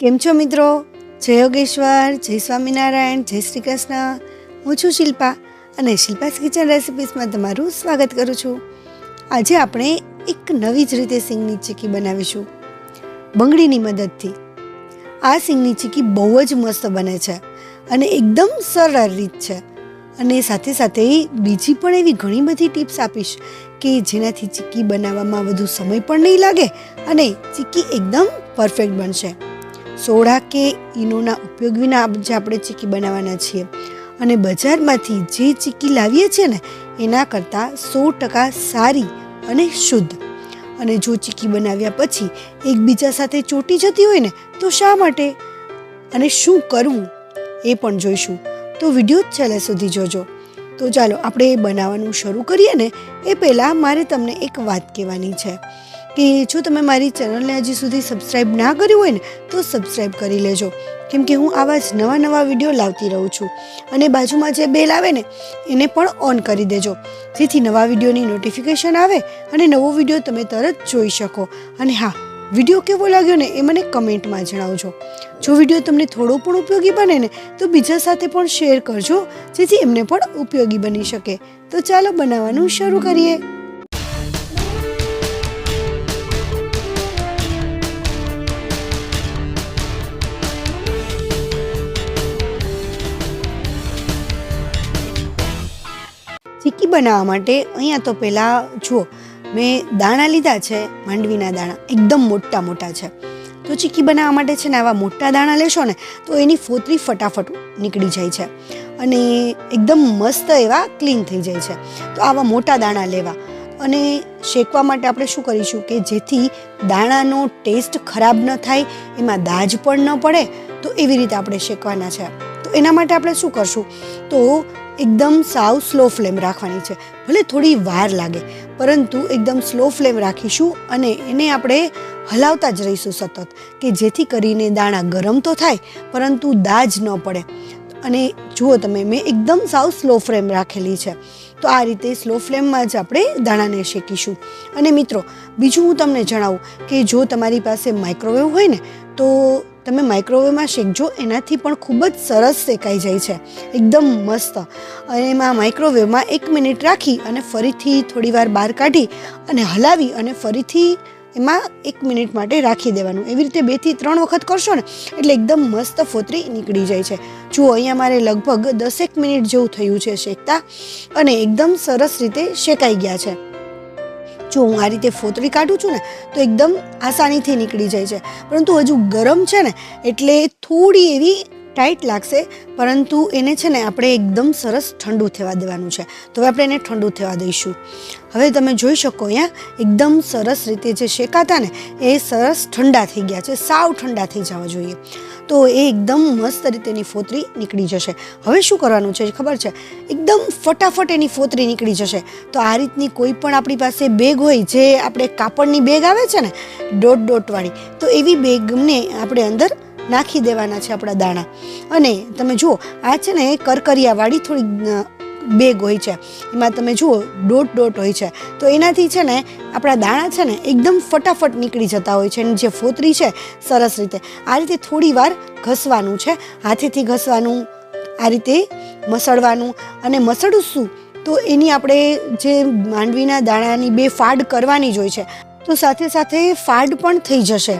કેમ છો મિત્રો? જય યોગેશ્વર, જય સ્વામિનારાયણ, જય શ્રી કૃષ્ણ. હું છું શિલ્પા અને શિલ્પાસ કિચન રેસિપીસમાં તમારું સ્વાગત કરું છું. આજે આપણે એક નવી જ રીતે સિંગની ચીકી બનાવીશું. બંગડીની મદદથી. આ સિંગની ચીકી બહુ જ મસ્ત બને છે અને એકદમ સરળ રીત છે. અને સાથે સાથે બીજી પણ એવી ઘણી બધી ટિપ્સ આપીશ કે જેનાથી ચીકી બનાવવામાં વધુ સમય પણ નહીં લાગે અને ચીકી એકદમ પરફેક્ટ બનશે. સોડા કે ઈનોના ઉપયોગ વિના જે આપણે ચીકી બનાવવાના છીએ. અને બજારમાંથી જે ચીકી લાવીએ છીએ ને, એના કરતાં સો ટકા સારી અને શુદ્ધ. અને જો ચીકી બનાવ્યા પછી એકબીજા સાથે ચોટી જતી હોય ને, તો શા માટે? અને શું કરવું? એ પણ જોઈશું. તો વીડિયો છેલ્લે સુધી જોજો. તો ચાલો આપણે એ બનાવવાનું શરૂ કરીએ ને, એ પહેલાં મારે તમને એક વાત કહેવાની છે. કે જો તમે મારી ચેનલને હજી સુધી સબસ્ક્રાઈબ ના કર્યું હોય ને, તો સબસ્ક્રાઈબ કરી લેજો. કેમ કે હું આવા જ નવા નવા વીડિયો લાવતી રહું છું. અને બાજુમાં જે બેલ આવે ને, એને પણ ઓન કરી દેજો. જેથી નવા વિડીયોની નોટિફિકેશન આવે અને નવો વીડિયો તમે તરત જોઈ શકો. અને હા, વીડિયો કેવો લાગ્યો ને એ મને કમેન્ટમાં જણાવજો. જો વીડિયો તમને થોડો પણ ઉપયોગી બને ને, તો બીજા સાથે પણ શેર કરજો, જેથી એમને પણ ઉપયોગી બની શકે. તો ચાલો બનાવવાનું શરૂ કરીએ. ચીકી બનાવવા માટે અહીંયા તો પહેલાં જુઓ, મેં દાણા લીધા છે, માંડવીના દાણા, એકદમ મોટા મોટા છે. તો ચીકી બનાવવા માટે છે ને આવા મોટા દાણા લેશો ને, તો એની ફોતરી ફટાફટ નીકળી જાય છે. અને એકદમ મસ્ત એવા ક્લીન થઈ જાય છે. તો આવા મોટા દાણા લેવા. અને શેકવા માટે આપણે શું કરીશું કે જેથી દાણાનો ટેસ્ટ ખરાબ ન થાય, એમાં દાજ પણ ન પડે, તો એવી રીતે આપણે શેકવાના છે. તો એના માટે આપણે શું કરશું? તો એકદમ સાવ સ્લો ફ્લેમ રાખવાની છે. ભલે થોડી વાર લાગે, પરંતુ એકદમ સ્લો ફ્લેમ રાખીશું અને એને આપણે હલાવતા જ રહીશું સતત, કે જેથી કરીને દાણા ગરમ તો થાય, પરંતુ દાજ ન પડે. અને જુઓ તમે, મેં એકદમ સાવ સ્લો ફ્લેમ રાખેલી છે. તો આ રીતે સ્લો ફ્લેમમાં જ આપણે દાણાને શેકીશું. અને મિત્રો, બીજું હું તમને જણાવું કે જો તમારી પાસે માઇક્રોવેવ હોય ને, તો તમે માઇક્રોવેવમાં શેકજો, એનાથી પણ ખૂબ જ સરસ શેકાઈ જાય છે. એકદમ મસ્ત. અને એમાં માઇક્રોવેવમાં એક મિનિટ રાખી અને ફરીથી થોડી વાર બહાર કાઢી અને હલાવી અને ફરીથી એમાં એક મિનિટ માટે રાખી દેવાનું. એવી રીતે બેથી ત્રણ વખત કરશો ને, એટલે એકદમ મસ્ત ફોતરી નીકળી જાય છે. જુઓ, અહીંયા મારે લગભગ દસેક મિનિટ જેવું થયું છે શેકતા અને એકદમ સરસ રીતે શેકાઈ ગયા છે. જો હું આ રીતે ફોતળી કાઢું છું ને, તો એકદમ આસાનીથી નીકળી જાય છે. પરંતુ હજુ ગરમ છે ને, એટલે થોડી એવી ટાઈટ લાગશે, પરંતુ એને છે ને આપણે એકદમ સરસ ઠંડુ થવા દેવાનું છે. તો હવે આપણે એને ઠંડુ થવા દઈશું. હવે તમે જોઈ શકો અહીંયા, એકદમ સરસ રીતે જે શેકાતા ને, એ સરસ ઠંડા થઈ ગયા છે. સાવ ઠંડા થઈ જવા જોઈએ. તો એ એકદમ મસ્ત રીતે એની ફોતરી નીકળી જશે. હવે શું કરવાનું છે, ખબર છે? એકદમ ફટાફટ એની ફોતરી નીકળી જશે. તો આ રીતની કોઈ પણ આપણી પાસે બેગ હોય, જે આપણે કાપડની બેગ આવે છે ને, ડોટ ડોટવાળી તો એવી બેગને આપણે અંદર નાખી દેવાના છે આપણા દાણા. અને તમે જુઓ, આ છે ને કરકરિયાવાળી થોડી બેગ હોય છે. એમાં તમે જુઓ, ડોટ ડોટ હોય છે. તો એનાથી છે ને આપણા દાણા છે ને એકદમ ફટાફટ નીકળી જતા હોય છે. અને જે ફોતરી છે, સરસ રીતે. આ રીતે થોડી વાર ઘસવાનું છે. હાથેથી ઘસવાનું, આ રીતે મસળવાનું. અને મસળું શું તો એની આપણે જે માંડવીના દાણાની બે ફાડ કરવાની જ હોય છે. તો સાથે સાથે ફાડ પણ થઈ જશે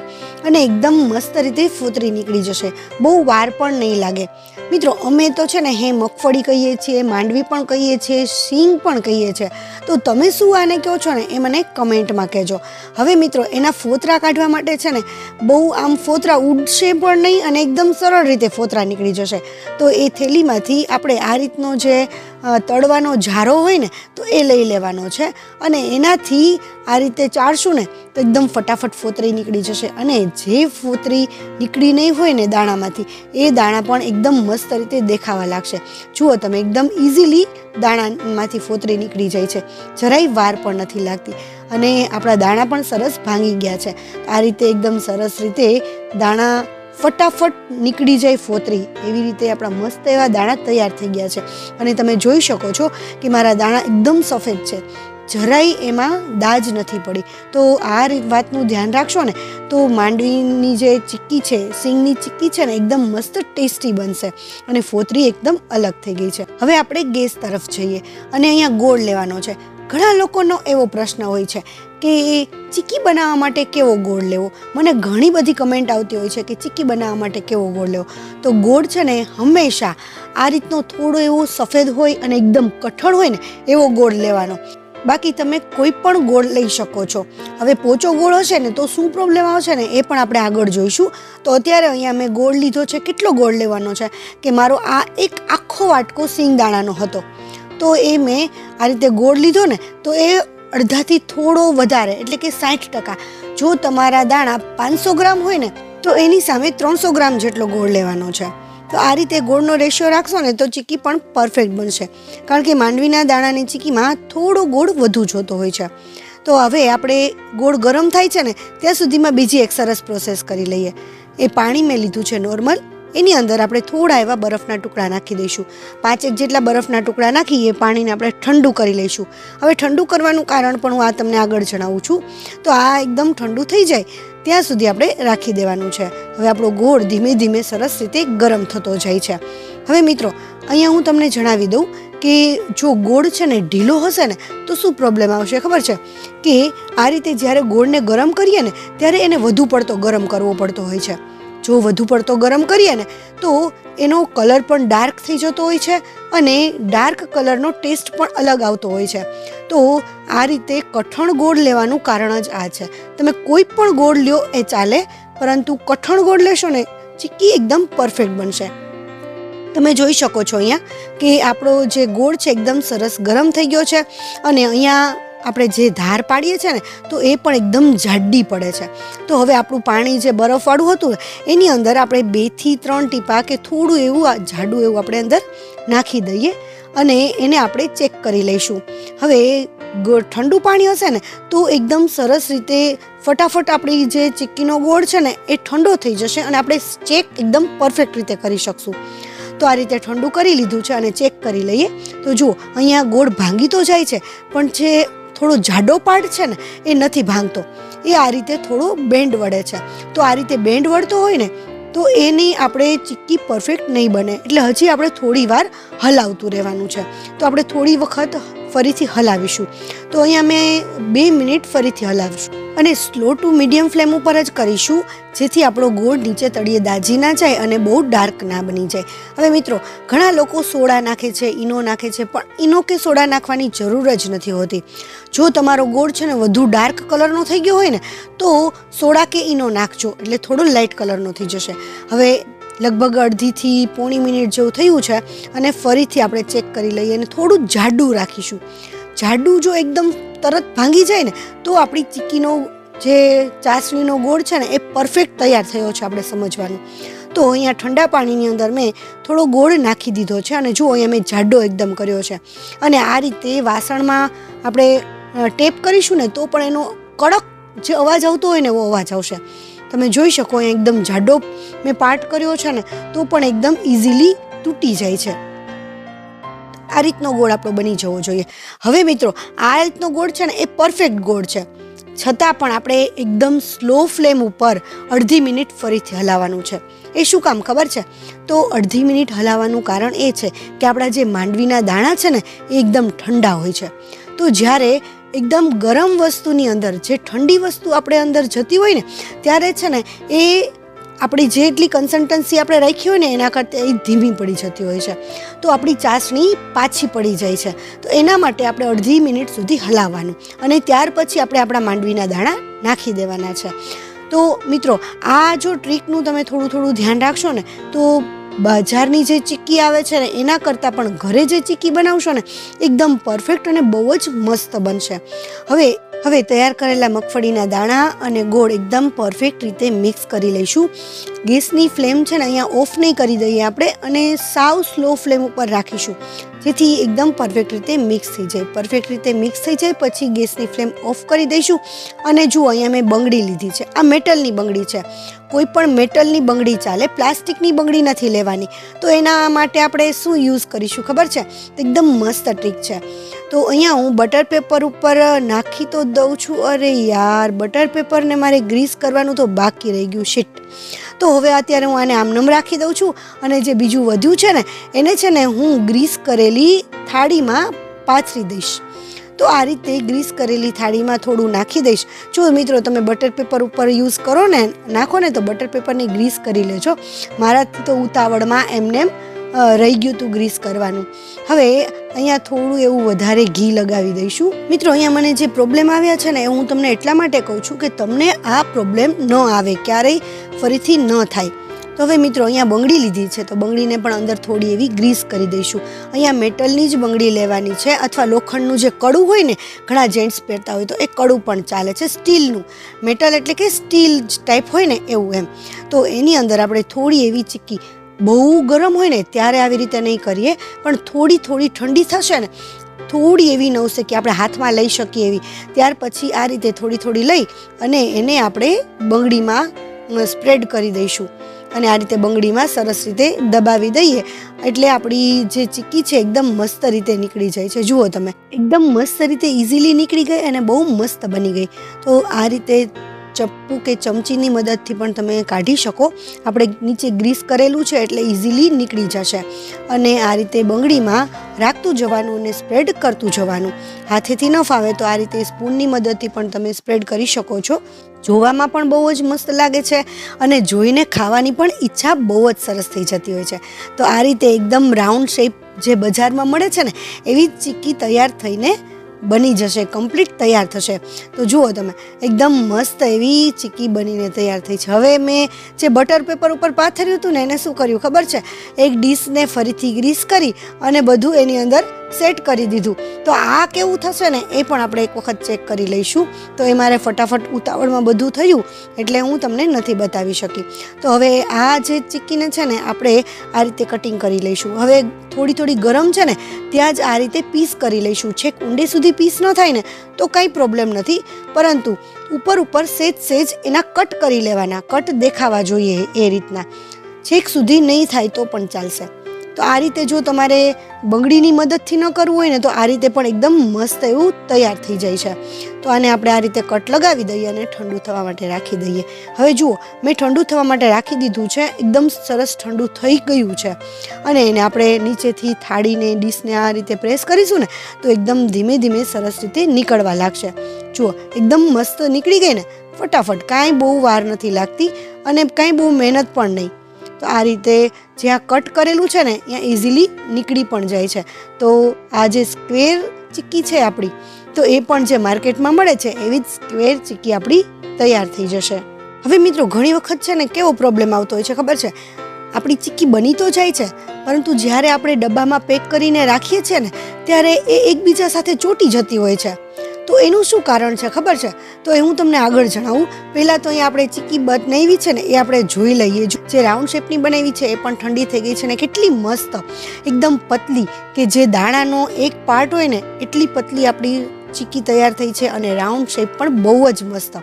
અને એકદમ મસ્ત રીતે ફૂતરી નીકળી જશે. બહુ વાર પણ નહીં લાગે. મિત્રો, અમે તો છે ને હે મગફળી કહીએ છીએ, માંડવી પણ કહીએ છીએ, સિંગ પણ કહીએ છીએ. તો તમે શું આને કહો છો ને એ મને કમેન્ટમાં કહેજો. હવે મિત્રો, એના ફોતરા કાઢવા માટે છે ને બહુ આમ ફોતરા ઉડશે પણ નહીં અને એકદમ સરળ રીતે ફોતરા નીકળી જશે. તો એ થેલીમાંથી આપણે આ રીતનો જે તળવાનો ઝારો હોય ને, તો એ લઈ લેવાનો છે. અને એનાથી આ રીતે ચારશું ને, તો એકદમ ફટાફટ ફોતરી નીકળી જશે. અને જે ફોતરી નીકળી નહીં હોય ને દાણામાંથી, એ દાણા પણ એકદમ મસ્ત રીતે દેખાવા લાગશે. જુઓ તમે, એકદમ ઇઝીલી દાણામાંથી ફોતરી નીકળી જાય છે. જરાય વાર પણ નથી લાગતી. અને આપણા દાણા પણ સરસ ભાંગી ગયા છે. આ રીતે એકદમ સરસ રીતે દાણા ફટાફટ નીકળી જાય ફોતરી. એવી રીતે આપણા મસ્ત એવા દાણા તૈયાર થઈ ગયા છે. અને તમે જોઈ શકો છો કે મારા દાણા એકદમ સફેદ છે. જરાય એમાં દાજ નથી પડી. તો આ વાતનું ધ્યાન રાખશો ને, તો માંડવીની જે ચીક્કી છે, સિંગની ચીક્કી છે ને, એકદમ મસ્ત ટેસ્ટી બનશે અને ફોતરી એકદમ અલગ થઈ ગઈ છે. હવે આપણે ગેસ તરફ જઈએ અને અહીંયા ગોળ લેવાનો છે. ઘણા લોકોનો એવો પ્રશ્ન હોય છે કે ચીક્કી બનાવવા માટે કેવો ગોળ લેવો? મને ઘણી બધી કમેન્ટ આવતી હોય છે કે ચીક્કી બનાવવા માટે કેવો ગોળ લેવો? તો ગોળ છે ને, હંમેશા આ રીતનો થોડો એવો સફેદ હોય અને એકદમ કઠણ હોય ને, એવો ગોળ લેવાનો. બાકી તમે કોઈ પણ ગોળ લઈ શકો છો. હવે પોચો ગોળ હશે ને તો શું પ્રોબ્લેમ આવશે ને એ પણ આપણે આગળ જોઈશું. તો અત્યારે અહીંયા મેં ગોળ લીધો છે. કેટલો ગોળ લેવાનો છે? કે મારો આ એક આખો વાટકો સિંગદાણાનો હતો. તો એ મેં આ રીતે ગોળ લીધો ને તો એ અડધાથી થોડો વધારે, એટલે કે સાઠ ટકા. જો તમારા દાણા પાંચસો ગ્રામ હોય ને તો એની સામે ત્રણસો ગ્રામ જેટલો ગોળ લેવાનો છે. તો આ રીતે ગોળનો રેશિયો રાખશો ને તો ચીક્કી પણ પરફેક્ટ બનશે. કારણ કે માંડવીના દાણાની ચીક્કીમાં થોડો ગોળ વધુ જોતો હોય છે. તો હવે આપણે ગોળ ગરમ થાય છે ને, ત્યાં સુધીમાં બીજી એક સરસ પ્રોસેસ કરી લઈએ. એ પાણી મેં લીધું છે નોર્મલ એની અંદર આપણે થોડા એવા બરફના ટુકડા નાખી દઈશું. પાંચેક જેટલા બરફના ટુકડા નાખી એ પાણીને આપણે ઠંડુ કરી લઈશું. હવે ઠંડુ કરવાનું કારણ પણ હું આ તમને આગળ જણાવું છું. તો આ એકદમ ઠંડુ થઈ જાય. ત્યાં સુધી આપણે રાખી દેવાનું છે. હવે આપણો ગોળ ધીમે ધીમે સરસ રીતે ગરમ થતો જાય છે. હવે મિત્રો, અહીંયા હું તમને જણાવી દઉં કે જો ગોળ છે ને ઢીલો હશે ને, તો શું પ્રોબ્લેમ આવશે ખબર છે? કે આ રીતે જ્યારે ગોળને ગરમ કરીએ ને, ત્યારે એને વધુ પડતો ગરમ કરવો પડતો હોય છે. જો વધુ પડતો ગરમ કરીએ ને, તો એનો કલર પણ ડાર્ક થઈ જતો હોય છે અને ડાર્ક કલરનો ટેસ્ટ પણ અલગ આવતો હોય છે. તો આ રીતે કઠણ ગોળ લેવાનું કારણ જ આ છે. તમે કોઈ પણ ગોળ લ્યો એ ચાલે, પરંતુ કઠણ ગોળ લેશો ને, ચીક્કી એકદમ પરફેક્ટ બનશે. તમે જોઈ શકો છો અહીંયા કે આપણો જે ગોળ છે, એકદમ સરસ ગરમ થઈ ગયો છે અને અહીંયા આપણે જે ધાર પાડીએ છીએ ને, તો એ પણ એકદમ જાડી પડે છે. તો હવે આપણું પાણી જે બરફવાળું હતું એની અંદર આપણે બેથી ત્રણ ટીપા કે થોડું એવું જાડું એવું આપણે અંદર નાખી દઈએ અને એને આપણે ચેક કરી લઈશું. હવે ઠંડુ પાણી હશે ને, તો એકદમ સરસ રીતે ફટાફટ આપણી જે ચીક્કીનો ગોળ છે ને, એ ઠંડો થઈ જશે અને આપણે ચેક એકદમ પરફેક્ટ રીતે કરી શકશું. તો આ રીતે ઠંડુ કરી લીધું છે અને ચેક કરી લઈએ. તો જુઓ, અહીંયા ગોળ ભાંગી તો જાય છે, પણ જે થોડો જાડો પાર્ટ છે ને, એ નથી ભાંગતો. એ આ રીતે થોડો બેન્ડ વળે છે. તો આ રીતે બેન્ડ વળતો હોય ને, તો એની આપણે ચીક્કી પરફેક્ટ નહીં બને. એટલે હજી આપણે થોડી વાર હલાવતું રહેવાનું છે. તો આપણે થોડી વખત ફરીથી હલાવીશું. તો અહીંયા મેં બે મિનિટ ફરીથી હલાવીશું. અને સ્લો ટુ મીડિયમ ફ્લેમ ઉપર જ કરીશું, જેથી આપણો ગોળ નીચે તળીએ દાજી ના જાય અને બહુ ડાર્ક ના બની જાય. હવે મિત્રો, ઘણા લોકો સોડા નાખે છે, ઈનો નાખે છે, પણ ઈનો કે સોડા નાખવાની જરૂર જ નથી હોતી. જો તમારો ગોળ છે ને વધુ ડાર્ક કલરનો થઈ ગયો હોય ને, તો સોડા કે ઈનો નાખજો, એટલે થોડો લાઇટ કલરનો થઈ જશે. હવે લગભગ અડધીથી પોણી મિનિટ જેવું થયું છે અને ફરીથી આપણે ચેક કરી લઈએ અને થોડું જાડું રાખીશું. જાડું જો એકદમ તરત ભાંગી જાય ને, તો આપણી ચીકીનો જે ચાસણીનો ગોળ છે ને, એ પરફેક્ટ તૈયાર થયો છે આપણે સમજવાનું. તો અહીંયા ઠંડા પાણીની અંદર મેં થોડો ગોળ નાખી દીધો છે અને જુઓ અહીંયા મેં જાડો એકદમ કર્યો છે. અને આ રીતે વાસણમાં આપણે ટેપ કરીશું ને, તો પણ એનો કડક જે અવાજ આવતો હોય ને, એવો અવાજ આવશે. તમે જોઈ શકો, અહીંયા એકદમ જાડો મેં પાર્ટ કર્યો છે ને, તો પણ એકદમ ઇઝીલી તૂટી જાય છે. આ રીતનો ગોળ આપણો બની જવો જોઈએ. હવે મિત્રો, આ રીતનો ગોળ છે ને, એ પરફેક્ટ ગોળ છે. છતાં પણ આપણે એકદમ સ્લો ફ્લેમ ઉપર અડધી મિનિટ ફરીથી હલાવવાનું છે. એ શું કામ ખબર છે? તો અડધી મિનિટ હલાવવાનું કારણ એ છે કે આપણા જે માંડવીના દાણા છે ને, એ એકદમ ઠંડા હોય છે. તો જ્યારે એકદમ ગરમ વસ્તુની અંદર, જે ઠંડી વસ્તુ આપણે અંદર જતી હોય ને, ત્યારે છે ને, એ આપણી જેટલી કન્સલ્ટન્સી આપણે રાખી હોય ને, એના કરતાં એ ધીમી પડી જતી હોય છે. તો આપણી ચાસણી પાછી પડી જાય છે. તો એના માટે આપણે અડધી મિનિટ સુધી હલાવવાનું અને ત્યાર પછી આપણે આપણા માંડવીના દાણા નાખી દેવાના છે. તો મિત્રો, આ જો ટ્રીકનું તમે થોડું થોડું ધ્યાન રાખશો ને, તો બજારની જે ચીક્કી આવે છે ને, એના કરતાં પણ ઘરે જે ચીક્કી બનાવશો ને, એકદમ પરફેક્ટ અને બહુ જ મસ્ત બનશે. હવે હવે તૈયાર કરેલા મગફળીના દાણા અને ગોળ એકદમ પરફેક્ટ રીતે મિક્સ કરી લઈશું. ગેસની ફ્લેમ છે ને, અહીંયા ઓફ નહીં કરી દઈએ આપણે અને સાવ સ્લો ફ્લેમ ઉપર રાખીશું. જેથી એકદમ પરફેક્ટ રીતે મિક્સ થઈ જાય. પરફેક્ટ રીતે મિક્સ થઈ જાય, પછી ગેસની ફ્લેમ ઓફ કરી દઈશું. અને જુઓ, અહીંયા મેં બંગડી લીધી છે. આ મેટલની બંગડી છે. કોઈ પણ મેટલની બંગડી ચાલે, પ્લાસ્ટિકની બંગડી નથી લેવાની. તો એના માટે આપણે શું યુઝ કરીશું ખબર છે? એકદમ મસ્ત ટ્રીક છે. તો અહીંયા હું બટર પેપર ઉપર નાખી તો દઉં છું. અરે યાર બટર પેપરને મારે ગ્રીસ કરવાનું તો બાકી રહી ગયું. શીટ તો હવે અત્યારે હું આને આમનમ રાખી દઉં છું અને જે બીજું વધ્યું છે ને, એને છે ને હું ગ્રીસ કરેલી થાળીમાં પાથરી દઈશ. તો આ રીતે ગ્રીસ કરેલી થાળીમાં થોડું નાખી દઈશ. જો મિત્રો તમે બટર પેપર ઉપર યુઝ કરો ને, નાખો ને તો બટર પેપરની ગ્રીસ કરી લેજો. મારાથી તો ઉતાવળમાં એમને રહી ગયું હતું ગ્રીસ કરવાનું. હવે અહીંયા થોડું એવું વધારે ઘી લગાવી દઈશું. મિત્રો, અહીંયા મને જે પ્રોબ્લેમ આવ્યા છે ને, એ હું તમને એટલા માટે કહું છું કે તમને આ પ્રોબ્લેમ ન આવે, ક્યારેય ફરીથી ન થાય. તો હવે મિત્રો, અહીંયા બંગડી લીધી છે, તો બંગડીને પણ અંદર થોડી એવી ગ્રીસ કરી દઈશું. અહીંયા મેટલની જ બંગડી લેવાની છે, અથવા લોખંડનું જે કડું હોય ને, ઘણા જેન્ટ્સ પહેરતા હોય તો એ કડું પણ ચાલે છે, સ્ટીલનું. મેટલ એટલે કે સ્ટીલ ટાઈપ હોય ને, એવું એમ. તો એની અંદર આપણે થોડી એવી ચીક્કી બહુ ગરમ હોય ને ત્યારે આવી રીતે નહીં કરીએ, પણ થોડી થોડી ઠંડી થશે ને, થોડી એવી નવશે કે આપણે હાથમાં લઈ શકીએ એવી. ત્યાર પછી આ રીતે થોડી થોડી લઈ અને એને આપણે બંગડીમાં સ્પ્રેડ કરી દઈશું. અને આ રીતે બંગડીમાં સરસ રીતે દબાવી દઈએ. એટલે આપણી જે ચીક્કી છે એકદમ મસ્ત રીતે નીકળી જાય છે. જુઓ તમે, એકદમ મસ્ત રીતે ઇઝીલી નીકળી ગઈ અને બહુ મસ્ત બની ગઈ. તો આ રીતે ચપ્પુ કે ચમચીની મદદથી પણ તમે કાઢી શકો. આપણે નીચે ગ્રીસ કરેલું છે એટલે ઇઝીલી નીકળી જશે. અને આ રીતે બંગડીમાં રાખતું જવાનું અને સ્પ્રેડ કરતું જવાનું. હાથેથી ન ફાવે તો આ રીતે સ્પૂનની મદદથી પણ તમે સ્પ્રેડ કરી શકો છો. જોવામાં પણ બહુ જ મસ્ત લાગે છે અને જોઈને ખાવાની પણ ઈચ્છા બહુ જ સરસ થઈ જતી હોય છે. તો આ રીતે એકદમ રાઉન્ડ શેપ જે બજારમાં મળે છે ને, એવી ચીક્કી તૈયાર થઈને બની જશે કમ્પ્લીટ તૈયાર થશે. તો જુઓ તમે, એકદમ મસ્ત એવી ચીકી બનીને તૈયાર થઈ છે. હવે મેં જે બટર પેપર ઉપર પાથર્યું હતું ને, એને શું કર્યું ખબર છે? એક ડીશને ફરીથી ગ્રીસ કરી અને બધું એની અંદર સેટ કરી દીધું. તો આ કેવું થશે ને એ પણ આપણે એક વખત ચેક કરી લઈશું. તો એ મારે ફટાફટ ઉતાવળમાં બધું થયું એટલે હું તમને નથી બતાવી શકી. તો હવે આ જે ચીક્કીને છે ને આપણે આ રીતે કટિંગ કરી લઈશું. હવે થોડી થોડી ગરમ છે ને ત્યાં જ આ રીતે પીસ કરી લઈશું. છેક ઊંડે સુધી પીસ ન થાય ને તો કંઈ પ્રોબ્લેમ નથી. પરંતુ ઉપર ઉપર સેજ સેજ એના કટ કરી લેવાના. કટ દેખાવા જોઈએ એ રીતના. છેક સુધી નહીં થાય તો પણ ચાલશે. તો આ રીતે જો તમારે બંગડીની મદદથી ન કરવું હોય ને તો આ રીતે પણ એકદમ મસ્ત એવું તૈયાર થઈ જાય છે. તો આને આપણે આ રીતે કટ લગાવી દઈએ અને ઠંડુ થવા માટે રાખી દઈએ. હવે જુઓ, મેં ઠંડુ થવા માટે રાખી દીધું છે, એકદમ સરસ ઠંડુ થઈ ગયું છે. અને એને આપણે નીચેથી થાળીને ડીશને આ રીતે પ્રેસ કરીશું ને તો એકદમ ધીમે ધીમે સરસ રીતે નીકળવા લાગશે. જુઓ, એકદમ મસ્ત નીકળી ગઈ ને, ફટાફટ કાંઈ બહુ વાર નથી લાગતી અને કાંઈ બહુ મહેનત પણ નહીં. તો આ રીતે જ્યાં કટ કરેલું છે ને, ત્યાં ઇઝીલી નીકળી પણ જાય છે. તો આ જે સ્ક્વેર ચીક્કી છે આપણી, તો એ પણ જે માર્કેટમાં મળે છે, એવી જ સ્ક્વેર ચીક્કી આપણી તૈયાર થઈ જશે. હવે મિત્રો, ઘણી વખત છે ને કેવો પ્રોબ્લેમ આવતો હોય છે ખબર છે? આપણી ચીક્કી બની તો જાય છે, પરંતુ જ્યારે આપણે ડબ્બામાં પેક કરીને રાખીએ છીએ ને, ત્યારે એ એકબીજા સાથે ચોટી જતી હોય છે. તો એનું શું કારણ છે? ખબર છે? તો એ હું તમને આગળ જણાવું. પહેલાં તો અહીંયા આપણે ચીક્કી બનાવી છે ને, એ આપણે જોઈ લઈએ. જે રાઉન્ડ શેપની બનાવી છે, એ પણ ઠંડી થઈ ગઈ છે ને, કેટલી મસ્ત, એકદમ પતલી, કે જે દાણાનો એક પાર્ટ હોય ને, એટલી પતલી આપણી ચીક્કી તૈયાર થઈ છે અને રાઉન્ડ શેપ પણ બહુ જ મસ્ત.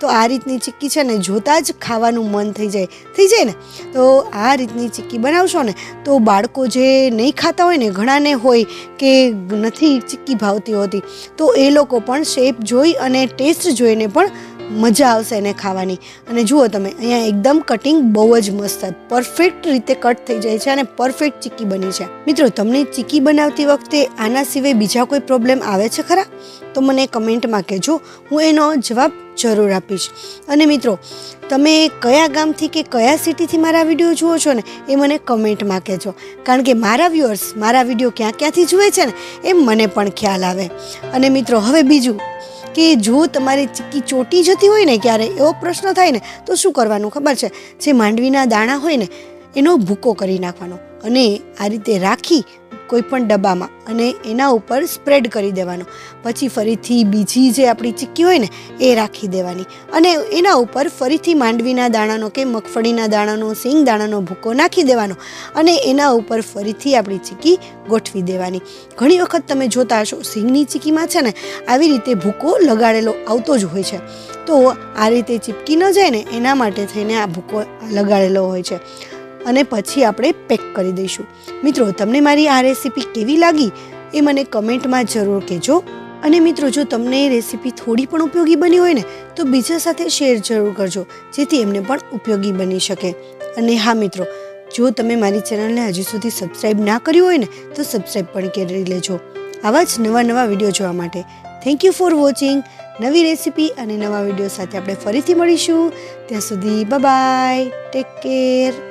તો આ રીતની ચીક્કી છે ને, જોતાં જ ખાવાનું મન થઈ જાય. થઈ જાય ને? તો આ રીતની ચીક્કી બનાવશો ને, તો બાળકો જે નહીં ખાતા હોય ને, ઘણાને હોય કે નથી ચીક્કી ભાવતી હોતી, તો એ લોકો પણ શેપ જોઈ અને ટેસ્ટ જોઈને પણ મજા આવશે એને ખાવાની. અને જુઓ તમે, અહીંયા એકદમ કટિંગ બહુ જ મસ્ત પરફેક્ટ રીતે કટ થઈ જાય છે અને પરફેક્ટ ચીક્કી બની છે. મિત્રો, તમને ચીક્કી બનાવતી વખતે આના સિવાય બીજા કોઈ પ્રોબ્લેમ આવે છે ખરા? તો મને કમેન્ટમાં કહેજો, હું એનો જવાબ જરૂર આપીશ. અને મિત્રો, તમે કયા ગામથી કે કયા સિટીથી મારા વીડિયો જુઓ છો ને, એ મને કમેન્ટમાં કહેજો. કારણ કે મારા વ્યુઅર્સ મારા વીડિયો ક્યાં ક્યાંથી જુએ છે ને, એ મને પણ ખ્યાલ આવે. અને મિત્રો, હવે બીજું કે જો તમારી ચીક્કી ચોટી જતી હોય ને ક્યારે એવો પ્રશ્ન થાય ને, તો શું કરવાનું ખબર છે? જે માંડવીના દાણા હોય ને, એનો ભૂકો કરી નાખવાનો અને આ રીતે રાખી કોઈ પણ ડબ્બામાં અને એના ઉપર સ્પ્રેડ કરી દેવાનો. પછી ફરીથી બીજી જે આપણી ચીક્કી હોય ને, એ રાખી દેવાની. અને એના ઉપર ફરીથી માંડવીના દાણાનો કે મગફળીના દાણાનો, સિંગ દાણાનો ભૂકો નાખી દેવાનો અને એના ઉપર ફરીથી આપણી ચીક્કી ગોઠવી દેવાની. ઘણી વખત તમે જોતા હશો, સિંગની ચીક્કીમાં છે ને, આવી રીતે ભૂકો લગાડેલો આવતો જ હોય છે. તો આ રીતે ચીપકી ન જાય ને, એના માટે થઈને આ ભૂકો લગાડેલો હોય છે. અને પછી આપણે પેક કરી દઈશું. મિત્રો, તમને મારી આ રેસીપી કેવી લાગી એ મને કમેન્ટમાં જરૂર કહેજો. અને મિત્રો, જો તમને એ રેસીપી થોડી પણ ઉપયોગી બની હોય ને, તો બીજા સાથે શેર જરૂર કરજો, જેથી એમને પણ ઉપયોગી બની શકે. અને હા, મિત્રો, જો તમે મારી ચેનલને હજી સુધી સબસ્ક્રાઈબ ના કર્યું હોય ને, તો સબસ્ક્રાઈબ પણ કરી લેજો. આવા જ નવા નવા વીડિયો જોવા માટે થેન્ક યુ ફોર વોચિંગ. નવી રેસીપી અને નવા વીડિયો સાથે આપણે ફરીથી મળીશું. ત્યાં સુધી, બાય ટેક કેર